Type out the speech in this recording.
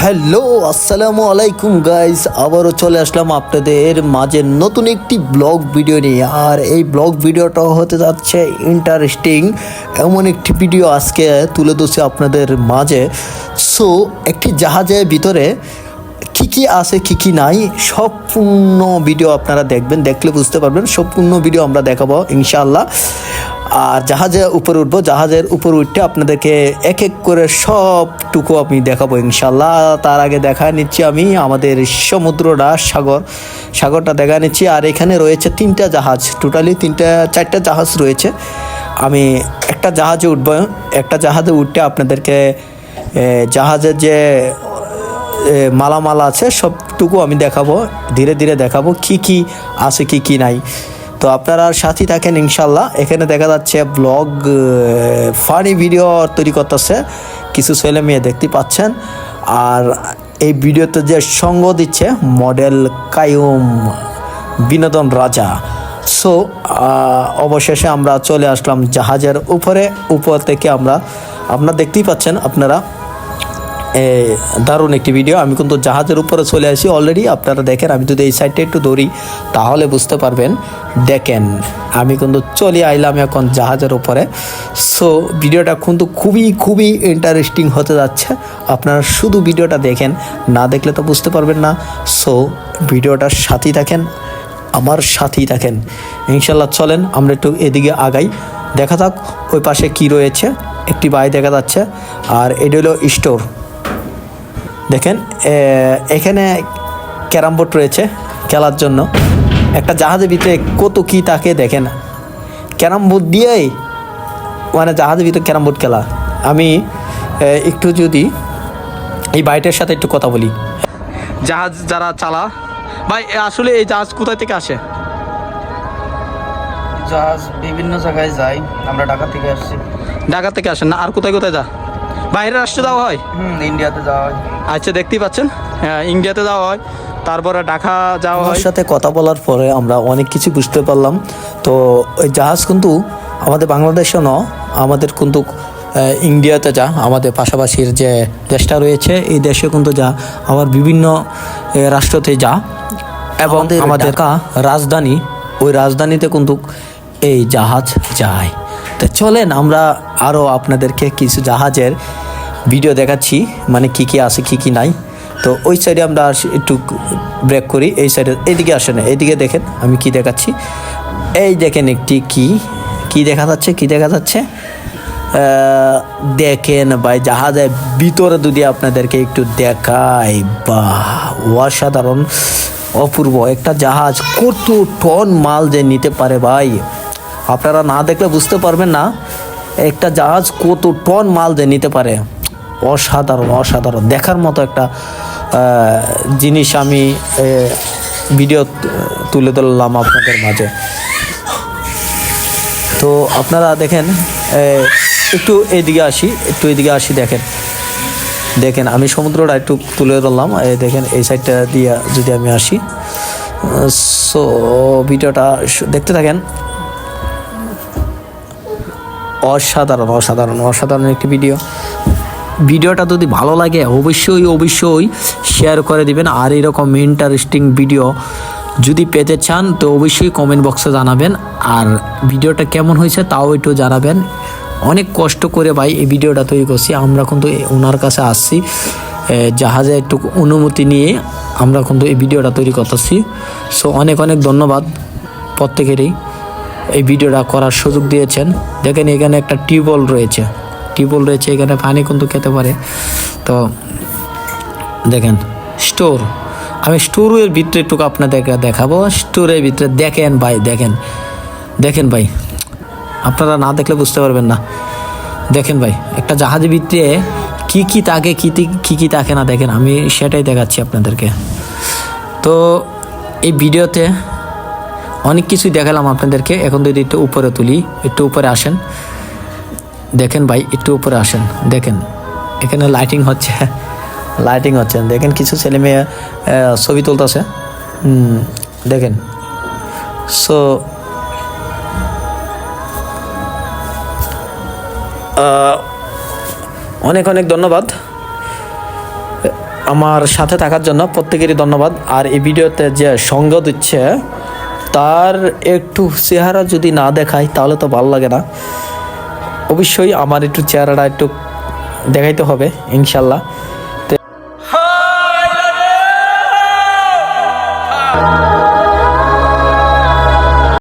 Hello, আসসালামু আলাইকুম guys আবারও চলে আসলাম আপনাদের মাঝে নতুন একটি ব্লগ ভিডিও নিয়ে। আর এই ব্লগ ভিডিওটা হতে যাচ্ছে ইন্টারেস্টিং এমন একটি ভিডিও আজকে তুলে ধরছি আপনাদের মাঝে। সো একটি জাহাজের ভিতরে কী কী আছে, কী কী নাই, সম্পূর্ণ ভিডিও আপনারা দেখবেন, দেখলে বুঝতে পারবেন, সম্পূর্ণ ভিডিও আমরা দেখাবো ইনশাআল্লাহ। আর জাহাজের উপরে উঠবো, জাহাজের উপর উঠতে আপনাদেরকে এক এক করে সবটুকু আমি দেখাবো ইনশাল্লাহ তার আগে দেখা নিচ্ছি আমি আমাদের সমুদ্রটা, সাগর। সাগরটা দেখা নিচ্ছি। আর এখানে রয়েছে তিনটা জাহাজ। টোটালি তিনটা, চারটা জাহাজ রয়েছে। আমি একটা জাহাজে উঠবো, একটা জাহাজে উঠতে আপনাদেরকে জাহাজের যে মালামাল আছে, সবটুকু আমি দেখাবো। ধীরে ধীরে দেখাবো কি কি আছে, কি কি নাই। তো আপনারা সাথী থাকেন ইনশাল্লাহ। এখানে দেখা যাচ্ছে ব্লগ ফানি ভিডিও তৈরি করতেছে কিছু ছেলে মেয়ে, দেখতে পাচ্ছেন। আর এই ভিডিওতে যে সঙ্গ দিচ্ছে মডেল কায়ুম বিনোদন রাজা। সো অবশেষে আমরা চলে আসলাম জাহাজের উপরে, উপর থেকে আমরা, আপনারা দেখতেই পাচ্ছেন আপনারা। দারুণ একটি ভিডিও আমি কিন্তু জাহাজের উপরে চলে আসি অলরেডি আপনারা দেখেন, আমি যদি এই সাইডটা একটু ধরি, তাহলে বুঝতে পারবেন। দেখেন, আমি কিন্তু চলে আইলাম এখন জাহাজের উপরে। সো ভিডিওটা কিন্তু খুবই খুবই ইন্টারেস্টিং হতে যাচ্ছে। আপনারা শুধু ভিডিওটা দেখেন, না দেখলে তো বুঝতে পারবেন না। সো ভিডিওটার সাথেই থাকেন, আমার সাথেই থাকেন। ইনশাল্লাহ চলেন, আমরা একটু এদিকে আগাই। দেখা যাক, ওই পাশে কি রয়েছে। একটি বাই দেখা যাচ্ছে, আর এটা হলো স্টোর দেখেন এখানে ক্যারাম বোর্ড রয়েছে খেলার জন্য। একটা জাহাজের ভিতরে কত কী তাকে দেখেন। ক্যারাম বোর্ড দিয়েই মানে জাহাজের ভিতরে ক্যারাম বোর্ড খেলা। আমি একটু যদি এই বাইটের সাথে একটু কথা বলি। জাহাজ যারা চালা ভাই আসলে এই জাহাজ কোথায় থেকে আসে? জাহাজ বিভিন্ন জায়গায় যায় আমরা ঢাকা থেকে আসছি। ঢাকা থেকে আসেন না আর কোথায় কোথায় যা বাইরের রাষ্ট্রে যাওয়া হয়? হুম ইন্ডিয়াতে যাওয়া হয়। আচ্ছা দেখতেই পাচ্ছেন। হ্যাঁ, ইন্ডিয়াতে যাওয়া হয়। তারপরে ঢাকা যাওয়া হয়। সাথে কথা বলার পরে আমরা অনেক কিছু বুঝতে পারলাম। তো ওই জাহাজ কিন্তু আমাদের বাংলাদেশও ন আমাদের কিন্তু ইন্ডিয়াতে যা আমাদের পাশাপাশির যে দেশটা রয়েছে এই দেশে কিন্তু যা আবার বিভিন্ন রাষ্ট্রতে যা। এবং আমাদের ঢাকা। রাজধানী ওই রাজধানীতে কিন্তু এই জাহাজ যায়। তো চলেন আমরা আরও আপনাদেরকে কিছু জাহাজের ভিডিও দেখাচ্ছি মানে কি কি আছে, কি কি নাই। তো ওই সাইডে আমরা একটু ব্রেক করি, এই সাইডে এইদিকে আসে না এইদিকে দেখেন, আমি কি দেখাচ্ছি। এই দেখেন একটি কি কি দেখা যাচ্ছে, কি দেখা যাচ্ছে? দেখেন ভাই, জাহাজের ভিতরে যদি আপনাদেরকে একটু দেখাই, বা, অসাধারণ, অপূর্ব একটা জাহাজ, কত টন মাল যে নিতে পারে ভাই। আপনারা না দেখলে বুঝতে পারবেন না, একটা জাহাজ কত টন মাল যে নিতে পারে। অসাধারণ অসাধারণ। দেখার মতো একটা জিনিস আমি ভিডিও তুলে ধরলাম আপনাদের মাঝে। তো আপনারা দেখেন একটু এদিকে আসি, একটু এদিকে আসি দেখেন। দেখেন, আমি সমুদ্রটা একটু তুলে ধরলাম দেখেন, এই সাইডটা দিয়ে যদি আমি আসি। সো, ভিডিওটা দেখতে থাকেন। অসাধারণ অসাধারণ অসাধারণ একটি ভিডিও ভিডিওটা যদি ভালো লাগে, অবশ্যই অবশ্যই শেয়ার করে দিবেন। আর এরকম ইন্টারেস্টিং ভিডিও যদি পেতে চান, তো অবশ্যই কমেন্ট বক্সে জানাবেন। আর ভিডিওটা কেমন হয়েছে তাও একটু জানাবেন। অনেক কষ্ট করে ভাই এই ভিডিওটা তৈরি করছি। আমরা কিন্তু ওনার কাছে আসছি। জাহাজে একটু অনুমতি নিয়ে আমরা কিন্তু এই ভিডিওটা তৈরি করতেছি। সো অনেক অনেক ধন্যবাদ প্রত্যেকেরই। এই ভিডিওটা করার সুযোগ দিয়েছেন। দেখেন এখানে একটা টিউবওয়েল রয়েছে। টিউবওয়েল রয়েছে এখানে? পানি কিন্তু খেতে পারে। তো দেখেন, স্টোর। আমি স্টোরের ভিতরে একটু আপনাদেরকে দেখাবো। স্টোরের ভিতরে দেখেন ভাই, দেখেন। দেখেন ভাই, আপনারা না দেখলে বুঝতে পারবেন না। দেখেন ভাই, একটা জাহাজের ভিতরে কি কি তাকে, কী কী কি তাকে না দেখেন, আমি সেটাই দেখাচ্ছি আপনাদেরকে। তো এই ভিডিওতে অনেক কিছুই দেখালাম আপনাদেরকে। এখন যদি একটু উপরে তুলি, একটু উপরে আসেন। দেখেন ভাই, একটু উপরে আসেন, দেখেন। এখানে লাইটিং হচ্ছে লাইটিং হচ্ছে। দেখেন কিছু ছেলে মেয়ে ছবি তুলতেছে। দেখেন। সো অনেক অনেক ধন্যবাদ। আমার সাথে থাকার জন্য প্রত্যেকেরই ধন্যবাদ। আর এই ভিডিওতে যে সঙ্গ দিচ্ছে, তার একটু চেহারা যদি না দেখায় তাহলে তো ভালো লাগে না। অবশ্যই আমার একটু চেহারাটা একটু দেখাইতে হবে ইনশাল্লাহ।